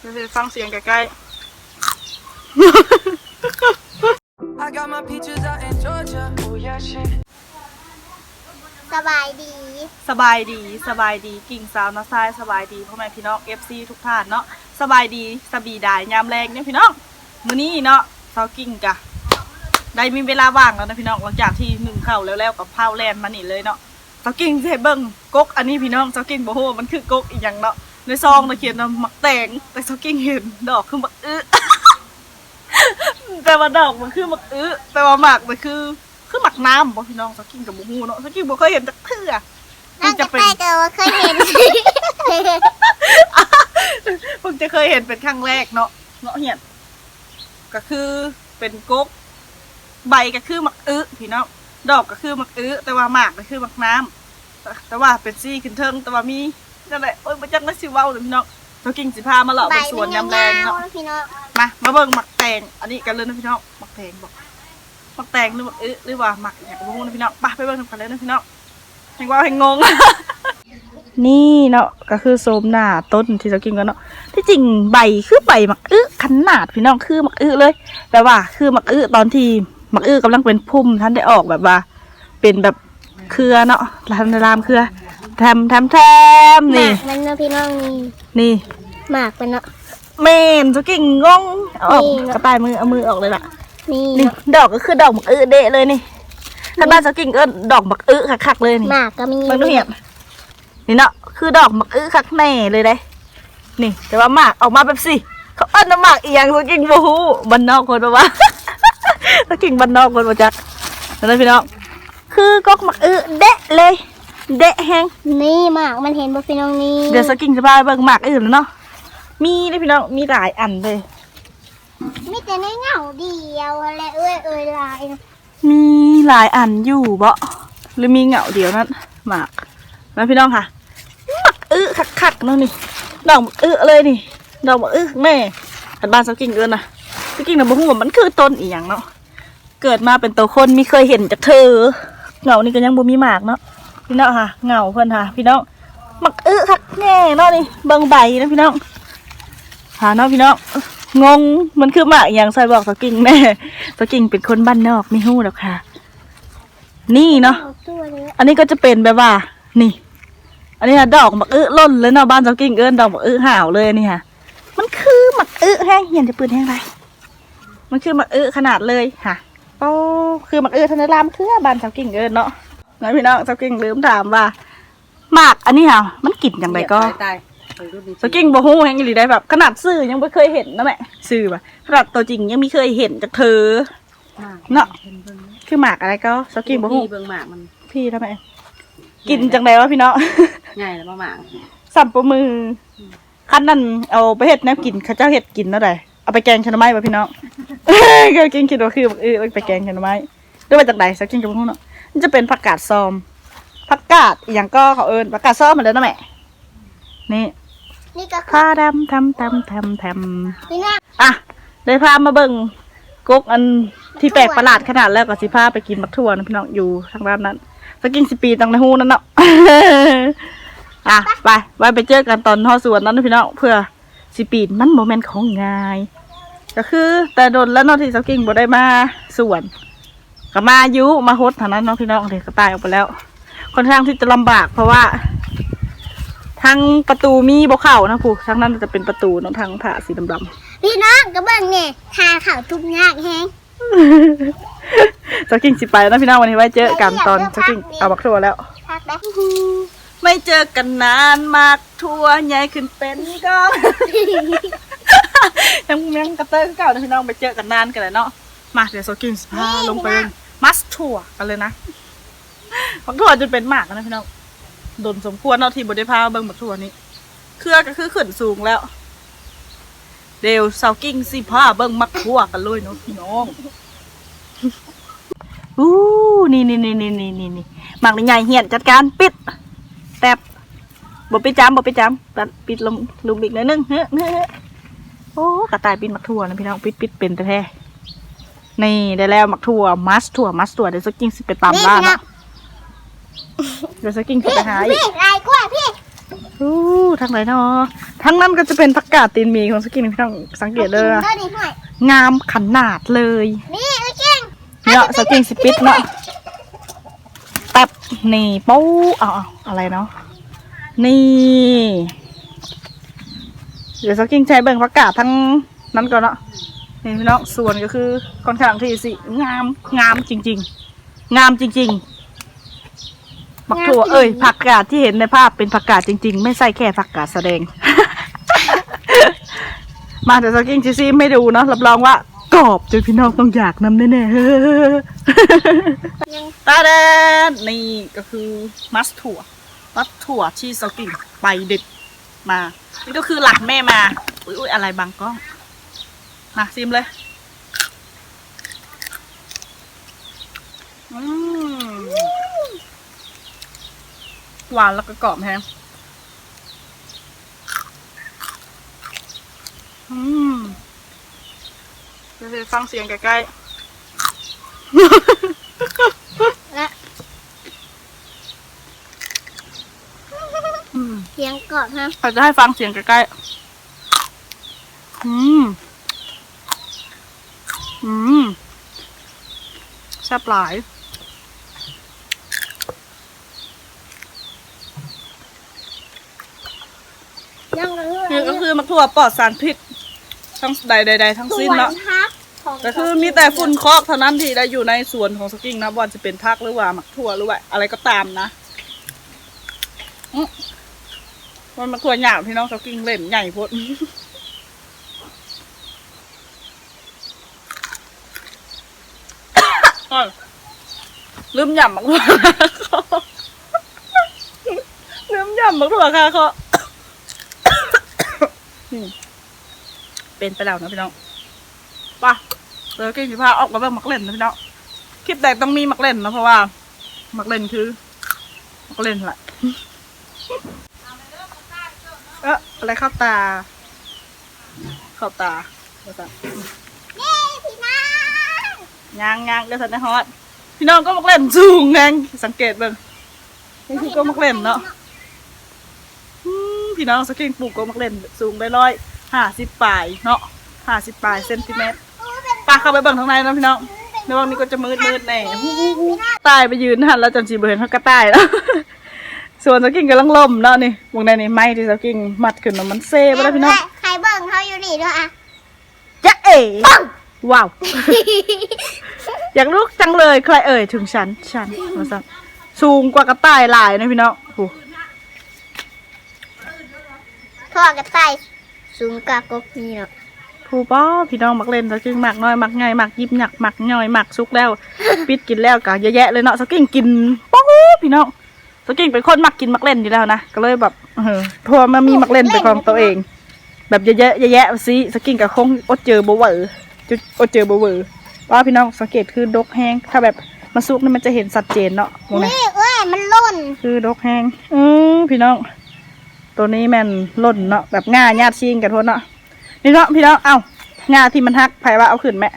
เดี๋ยวจะฟังเสียงใกล้ I got my peaches out in Georgia. Oh yeah, shit. สบายดีๆสบายดีสบายดีกิ่งสาวนาซายสบายดีพ่อแม่พี่น้อง FC ทุกท่านเนาะสบายดีสบีดายยามแรงเนี่ยพี่น้องมื้อนี้เนาะสาวกิ่งกะได้มีเวลาว่างแล้วนะพี่น้องหลังจากที่หนึ่งเข้าวแล้วแล้วกับพาวแลนด์มานี่เลยเนาะสาวกิ่งจะให้เบิ่งกกอันนี้พี่น้องสาวกิ่งบ่ฮู้ว่ามันคือกกอีหยังเนาะ ในซองน่ะเขียนว่าหมักแตงแต่สาวกิ่งเห็นดอกคือหมักอื้อ แต่ว่าดอกมันคือหมักอื้อแต่ว่าหมักมันคือ คือหมักน้ำบ่พี่น้องสาวกิ่งกับบ่ฮู้เนาะสาวกิ่งบ่เคยเห็นจักเทื่อนั่งจะไปเจอว่าเคยเห็นเพิ่งจะเคยเห็นเป็นครั้งแรกเนาะเนาะเหียนก็คือเป็นกกใบก็คือหมักอื้อพี่น้องดอกก็คือหมักอื้อแต่ว่าหมากก็คือหมักน้ำแต่แต่ว่าเป็นซี่ขึ้นเทิงแต่ว่ามี นั่นแหละโอ้ยมาจังได้สิเว้าเลยพี่น้องเจ้ากิ่งสิพามาเลาะใบเป็นสวนมันยำแรงเนาะยาวๆพี่น้องมามาเบิ่งหมักแตงอันนี้กันเลยนะพี่น้องหมักแตงบอกหมักแตงหรือหมักอื้อหรือว่าหมักอย่างบ่ฮู้นะพี่น้องไปไปเบิ่งกันเลยนะพี่น้องแห่งว่าแห่งงงนี่เนาะก็คือโสมหน้าต้นที่จะกินกันเนาะที่จริงใบคือใบหมักอื้อขนาดพี่น้องคือหมักอื้อเลยแต่ว่าคือหมักอื้อตอนที่หมักอื้อกำลังเป็นพุ่มท่านได้ออกแบบว่า เป็นแบบเครือเนาะรามรามเครือ แทมแทมแทมหนี่มากมันเนาะพี่น้องนี่นี่หมากมันเนาะ เมนจะกิ่งงงเอาออกนี่เนาะกระต่ายมือเอามือออกเลยล่ะนี่นี่เนาะดอกก็คือดอกหมักอื้อเดะเลยนี่ถ้าบ้านสกิ่งก็ดอกหมักอื้อคักๆเลยนี่หมากก็มีมันดูเหี่ยมนี่เนาะคือดอกหมักอื้อคักแน่เลยได้ นี่ แต่ว่าหมากออกมาแบบสิเขาเอิ้นน้ำหมากอีหยังสกิ่งบูฮูบันนอกคนปะวะสกิ่งบันนอกคนปะจักนั่นนะพี่น้องคือกอกหมักอื้อเดะเลย เดะแฮงนี่หมากมันเห็นบ่พี่น้องนี่เดี๋ยวสกิ่งจะพาไปเบิ่งหมากอื่นแล้วเนาะมีเลยพี่น้องมีหลายอันเลย มีแต่ในเหงาเดียวอะไรเอ้ยเอ้ยลายเนาะมีหลายอันอยู่บ่หรือมีเหงาเดียวนั่นหมากนะพี่น้องค่ะหมักอื้อคักๆเนาะนี่ดอกหมักอื้อเลยนี่ดอกหมักอื้อแม่อันบ้านสกิ่งเอินนะสกิ่งน่ะบ่ฮู้ว่ามันคือต้นอีหยังเนาะเกิดมาเป็นตัวคนมีเคยเห็นจากเธอเหงานี่ก็ยังบ่มีหมากเนาะ พี่น้องค่ะเหงาเพิ่นค่ะ พี่น้องหมักอื้อคักแน่เนาะนี่เบิ่งใบนะพี่น้องหาเนาะพี่น้องงงมันคือหมากอหย่างใส่บอกสกิ่งแม่สกิ่งเป็นคนบ้านนอกไม่ฮู้หรอกค่ะ นี่เนาะเอาตัวเลยอันนี้ก็จะเป็นแบบว่า นี่ อันนี้ค่ะดอกหมักอื้อล่นเลยเนาะบ้านเจ้ากิ่งเอิ้นดอกหมักอื้อห่าวเลยอันนี่ค่ะ มันคือหมักอื้อแห้งเหียนจะปืนแห้งไรมันคือหมักอื้อขนาดเลยค่ะโอ้คือหมักอื้อธนรามคือบ้านเจ้ากิ่งเอิ้นเนาะ งั้นพี่น้องเจ้ากิ่งลืมถามว่าหมากอันนี้ค่ะ มันกลิ่นอย่างไรก็ตายเคยรู้ดีเจ้ากิ่งบ่ฮู้แห้งอีหลีได้แบบ ขนาดซื้อยังไม่เคยเห็นนะแม่ซื้อแบบขนาดตัวจริงยังไม่เคยเห็นจากเธอมากเนาะเบิ่งเบิ่งคือหมากอะไรก็เจ้ากิ่งบ่ฮู้เบิ่งหมากมันพี่ทำไมกินจังไดวะพี่น้องง่ายแล้วบ่หมากสับปะมืออขั้นนั้นเอาไปเห็ดแนวกินเข้าเจ้าเห็ดกินเท่าไหร่เอาไปแกงชะนไม้ป่ะพี่น้องก็กินคิดว่าคือเออเอาไปแกงชะนไม้ด้วยมาจากไหนสักกินกับพวกเนาะ มันจะเป็นผักกาดซอมผักกาดอหย่างก็เขาเอิญผักกาดซอมเหมือนเดิมนะแม่นี่นี่ก็คือผ้าดำทำทำทำทพี่น้องำอะได้พามาเบิ่งกกอันที่แปลกประหลาดขนาดแล้วก็สิพาไปกินมักทั่วนะพี่น้องอยู่ทางด้านนั้นสักกินสิปีตังในหูนั่นเนาะ อะไปไว้ไปเจอกันตอนทอดสวนนั้นนะพี่น้องเพื่อสิปีนมันโมเมนต์ของง่าย ก็คือแต่โดนแล้วเนาะที่สักกิ่งบ่ได้มาสวน ก็มายุมาฮดทางนั้นเนาะพี่น้องเด็กก็ตายออกไปแล้ว ค่อนข้างที่จะลำบากเพราะว่าทางประตูมีบ่เข้านะผู้ทางนั้นจะเป็นประตูเนาะทางผ่าสีดำๆพี่น้องก็เบิ่งเนี่ยทาขาวทุกยากแฮงสกิ้งสิไปแล้วนะพี่น้องวันนี้ไว้เจอกันตอนสกิ้งเอาบักทัวแล้วพักได้ไม่เจอกันนานมากทัวใหญ่ขึ้นเป็นก็ยังยังกระเตื้องเก่านะพี่น้องไปเจอกันนานกันเลยเนาะ มาเดี๋ยวสกิ้งสิพาลงไปมัสทัวกันเลยนะบักทัวจนเป็นหมากแล้วนะพี่น้องโดนสมควรเนาะที่บไดพาเบิ่งบักทัวนี้เครือก็คือขึ้นสูงแล้ว เดี๋ยวสาวกิ้งสิพาเบิ่งมักทัวกันเลยเนาะพี่น้องอู้นี่นี่นี่นี่นี่นี่นี่หมักใหญ่เหียนจัดการปิด แตบบ่ปิดจำบ่ปิดจำตัดปิดลงลุมอีกหน่อยนึงเฮ้ยเฮ้ยเฮ้ยโอ้กระต่ายปิดหมักถั่วนะพี่น้องปิดปิดเป็นแต่แท้ นี่ได้แล้วหมักถั่วมัสถั่วมัสถั่วเดี๋ยวสกิ้งสิไปตามนี่บ้านพี่น้อเนาะงเดี๋ยวสกิ้งสิพี่ไปหาอีกพี่ลายกว่าพี่อู้ทางไหนเนาะทั้งนั้นก็จะเป็นผักกาดตีนหมีของสกินพี่น้องสังเกตเลยนะได้ดิห่วยงามขนาดเลยนี่ไอ้เก่งเนาะสกินสิปิดเนาะแป๊บนี่ปูเอาเอาอะไรเนาะนี่เดี๋ยวสกินใช้เบิ่งผักกาดทั้งนั้นก่อนเนาะ นี่พี่น้องส่วนก็คือค่อนข้างที่สิงามงามจริง ๆ งามจริงๆผักถั่วเอ้ยผักกาดที่เห็นในภาพเป็นผักกาดจริง ๆ ไม่ใช่แค่ผักกาดแสดง มาแต่สกิ้งซีซีไม่ดูเนาะรับรองว่ากรอบจนพี่น้องต้องอยากนำแน่ๆยังตาแดนนี่ก็คือมัสถั่วมัสถั่วที่สกิ้งไปเด็ดมานี่ก็คือหลักแม่มาอุ้ยอุ๊ยอะไรบางกล้อง มาซิมเลย อืมหวานแล้วก็กรอบแฮงอืมเดี๋ยวฟังเสียงใกล้และๆอืมเสียงกอดฮะอาจจะให้ฟังเสียงใกล้ๆ อืม อืม แซ่บหลายยังเลยนี่ก็คือมะถั่วปลอดสารพิษทั้งใดใดๆทั้งสิ้นเนาะฮักของก็คือมีแต่ฝุ่นคอกเท่านั้นที่ได้อยู่ในสวนของสกิ้งนะว่าจะเป็นพักหรือว่ามักถั่วหรือว่าอะไรก็ตามนะอื้อมันมาถั่วหยาบพี่น้องสกิ้งเล่นใหญ่โพด อ้าว ลืมหย่ำมักถั่วลืมหย่ำมักถั่วค่ะเขาอืมเป็นไปแล้วนะพี่น้องป่ะเดี๋ยวกินสิพาออกมาเบิ่งมักเล่นนะพี่น้องคลิปแรกต้องมีมักเล่นนะเพราะว่า มักเล่นคือ มักเล่นแหละเอะอะไรเข้าตา เข้าตาเดี๋ยวก่อนนี่พี่น้อง ยางยางเดี๋ยวสันได้ฮอตพี่น้องก็มักเล่นสูงแงสังเกตเบิ่งนี่คือก็มักเล่นเนาะอืมพี่น้องสกิ้งปลูกก็มักเล่นสูงได้ร้อยห้าสิบปลายเนาะห้าสิบปลายเซนติเมตรปลาเข้าไปเบิ่งทางในนะพี่น้องในวันนี้ก็จะมืดมืดๆแน่ตายไปยืนหันแล้วจนสีเบิร์นเขาก็ตายแล้วส่วนสกิ้งกำลังล่มเนาะนี่วงในนี่ไม้ที่สกิ้งมัดขึ้นมันเซ่ไปแล้วพี่น้องใครเบิ่งเขาอยู่นี่ด้วยอะจะเอ๋ ว้าว อยากรู้จังเลยใครเอ่ยถึงฉัน ฉันมาสั่นสูงกว่ากระต่ายหลายนะพี่น้องโอ้พ่อกระต่ายสูงกว่ากบนี่เนาะผู้ป้อพี่น้องมักเล่นสกิ้งมักน้อยมักใหญ่มักยิบหยักมักย่อยมักซุกแล้ว ปิดกินแล้วก็เยอะแยะเลยเนาะสกิ้งกินป๊อกพี่น้องสกิ้งเป็นคนมักกินมักเล่นอยู่แล้วนะก็เลยแบบเออทัวมามีมักเล่นเป็นของตัวเอง แบบเยอะแยะเยอะแยะสิสกิ้งกับคงอดเจอบ่เวอร์ จุดอดเจอบ่เวอร์ว่าพี่น้องสังเกตคือดกแห้ง ถ้าแบบมันซุกนี่มันจะเห็นสัดเจนเนาะมองไหนนี่เอ้ยมันหล่น คือดกแห้งอือพี่น้อง ตัวนี้แม่นล่นเนาะแบบง่าญาติชิงกันทนเนาะนี่เนาะพี่น้องเอ้าง่าที่มันหักไผว่าเอาขึ้นแม่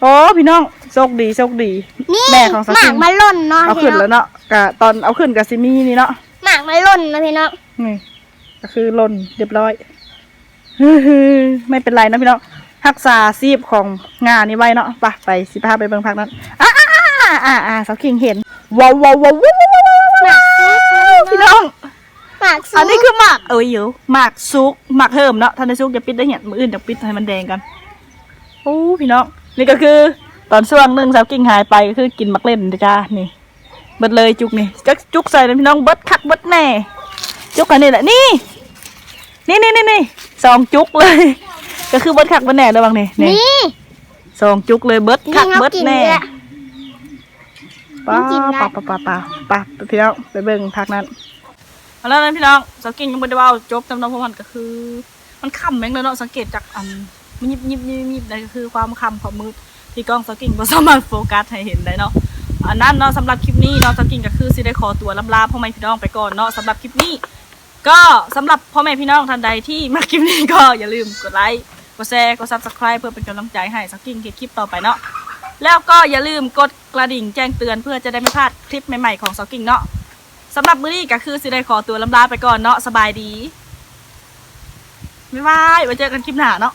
โอ้พี่น้องโชคดีโชคดีนี่แม่ของสัหมากมันหล่นเนาะเอาขึ้นแล้วเนาะกะตอนเอาขึ้นกับซิมี่นี่เนาะหมากมันหล่นนะพี่น้องนี่ก็คือหล่นเรียบร้อยไม่เป็นไรนะพี่น้อง รักษาซีบของงานนี้ไว้เนาะไปไปสิพาไปเบิ่งพักนั้นอ่าอ่าอ่าอ่าสาวคิงเห็นว้าวว้าวว้าวว้าวว้าวว้าวพี่น้องหมากสูอังนนี้คือหมากเอ้ยเดี๋ยวหมากซุกหมากเฮิมเนาะท่านในซุกจะปิดได้เห็นมืออื่นจะปิดให้มันแดงกันโอ้พี่น้องนี่ก็คือตอนช่วงหนึ่งสาวกิ่งหายไปก็คือกินหมักเล่นนะจ้านี่เบิดเลยจุกนี่จักจุกใส่นะพี่น้องเบิดคักเบิดแน่จุกอันนี้แหละนี่นี่นี่นี่นี่สองจุกเลย ก็คือเบิดคักเบิดแน่ระวังนี่นี่นี่ สองจุกเลยเบิดคักนี่เขาเบิดกินแน่เลยอะป้ากินได้ ป้าป้าป้าป้าป้าพี่น้องไปเบิ่งพักนั้นเอาแล้วนั้นพี่น้องสังเกตยังไม่ได้ว่าจบจำนวนพวกมันก็คือ มันค่ำแม่งเลยเนาะสังเกตจากอันมันยิบยิบยิบยิบนั่นก็คือความค่ำของมืดที่กล้องสกิ้งบ่สามารถโฟกัสให้เห็นได้เนาะอันนั้นเนาะสำหรับคลิปนี้เนาะสกิ้งก็คือสิได้ขอตัวลำลาพ่อแม่พี่น้องไปก่อนเนาะสำหรับคลิปนี้ ก็สำหรับพ่อแม่พี่น้องท่านใดที่มาคลิปนี้ก็อย่าลืมกดไลค์ กดแชร์กด subscribe เพื่อเป็นกำลังใจให้สกิ้งคลิปต่อไปเนาะแล้วก็อย่าลืมกดกระดิ่งแจ้งเตือนเพื่อจะได้ไม่พลาดคลิปใหม่ๆของสกิ้งเนาะสำหรับมื้อนี้ก็คือสิได้ขอตัวลำลาไปก่อนเนาะสบายดีบ๊ายบายไว้เจอกันคลิปหน้าเนาะ